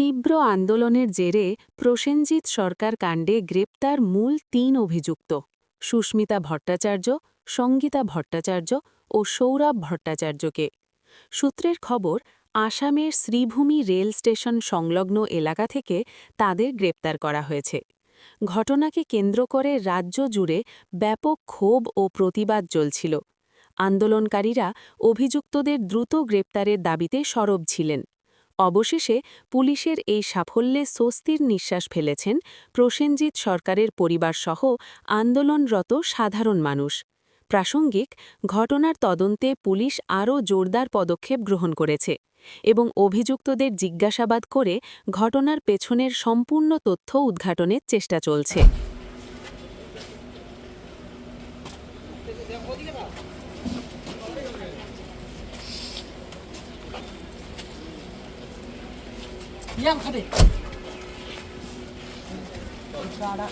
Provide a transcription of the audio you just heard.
তীব্র আন্দোলনের জেরে প্রসেনজিৎ সরকার কাণ্ডে গ্রেপ্তার মূল তিন অভিযুক্ত, সুস্মিতা ভট্টাচার্য, সঙ্গীতা ভট্টাচার্য ও সৌরভ ভট্টাচার্যকে। সূত্রের খবর, আসামের শ্রীভূমি রেল স্টেশন সংলগ্ন এলাকা থেকে তাদের গ্রেপ্তার করা হয়েছে। ঘটনাকে কেন্দ্র করে রাজ্য জুড়ে ব্যাপক ক্ষোভ ও প্রতিবাদ চলছিল। আন্দোলনকারীরা অভিযুক্তদের দ্রুত গ্রেপ্তারের দাবিতে সরব ছিলেন। অবশেষে পুলিশের এই সাফল্যে স্বস্তির নিঃশ্বাস ফেলেছেন প্রসেনজিৎ সরকারের পরিবারসহ আন্দোলনরত সাধারণ মানুষ। প্রাসঙ্গিক, ঘটনার তদন্তে পুলিশ আরও জোরদার পদক্ষেপ গ্রহণ করেছে এবং অভিযুক্তদের জিজ্ঞাসাবাদ করে ঘটনার পেছনের সম্পূর্ণ তথ্য উদ্ঘাটনের চেষ্টা চলছে। Yang kadi. Ada.